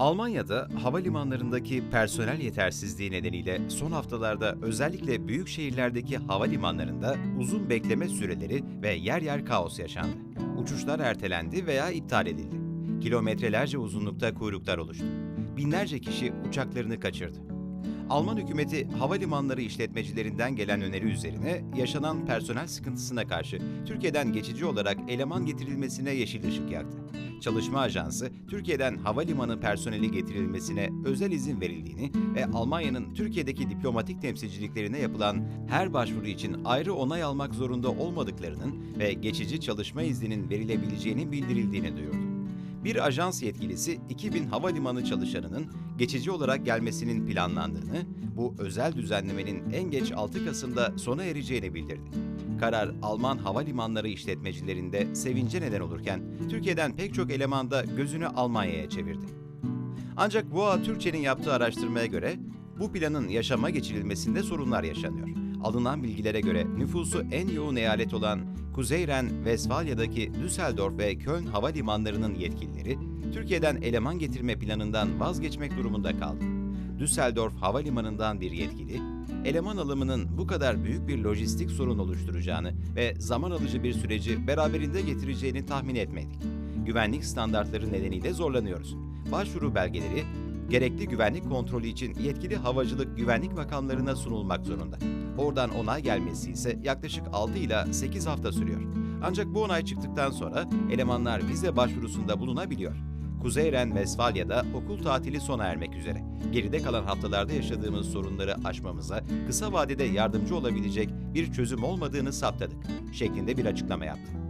Almanya'da havalimanlarındaki personel yetersizliği nedeniyle son haftalarda özellikle büyük şehirlerdeki havalimanlarında uzun bekleme süreleri ve yer yer kaos yaşandı. Uçuşlar ertelendi veya iptal edildi. Kilometrelerce uzunlukta kuyruklar oluştu. Binlerce kişi uçaklarını kaçırdı. Alman hükümeti havalimanları işletmecilerinden gelen öneri üzerine yaşanan personel sıkıntısına karşı Türkiye'den geçici olarak eleman getirilmesine yeşil ışık yaktı. Çalışma Ajansı, Türkiye'den havalimanı personeli getirilmesine özel izin verildiğini ve Almanya'nın Türkiye'deki diplomatik temsilciliklerine yapılan her başvuru için ayrı onay almak zorunda olmadıklarının ve geçici çalışma izninin verilebileceğinin bildirildiğini duyurdu. Bir ajans yetkilisi 2000 havalimanı çalışanının geçici olarak gelmesinin planlandığını, bu özel düzenlemenin en geç 6 Kasım'da sona ereceğini bildirdi. Karar Alman havalimanları işletmecilerinde sevince neden olurken Türkiye'den pek çok eleman da gözünü Almanya'ya çevirdi. Ancak Boğa Türkçe'nin yaptığı araştırmaya göre bu planın yaşama geçirilmesinde sorunlar yaşanıyor. Alınan bilgilere göre nüfusu en yoğun eyalet olan Kuzey Ren-Vesfalya'daki Düsseldorf ve Köln havalimanlarının yetkilileri Türkiye'den eleman getirme planından vazgeçmek durumunda kaldı. Düsseldorf Havalimanı'ndan bir yetkili, eleman alımının bu kadar büyük bir lojistik sorun oluşturacağını ve zaman alıcı bir süreci beraberinde getireceğini tahmin etmedik. Güvenlik standartları nedeniyle zorlanıyoruz. Başvuru belgeleri gerekli güvenlik kontrolü için yetkili havacılık güvenlik makamlarına sunulmak zorunda. Oradan onay gelmesi ise yaklaşık 6 ila 8 hafta sürüyor. Ancak bu onay çıktıktan sonra elemanlar vize başvurusunda bulunabiliyor. Kuzey Ren-Vesfalya'da okul tatili sona ermek üzere. Geride kalan haftalarda yaşadığımız sorunları aşmamıza kısa vadede yardımcı olabilecek bir çözüm olmadığını saptadık şeklinde bir açıklama yaptı.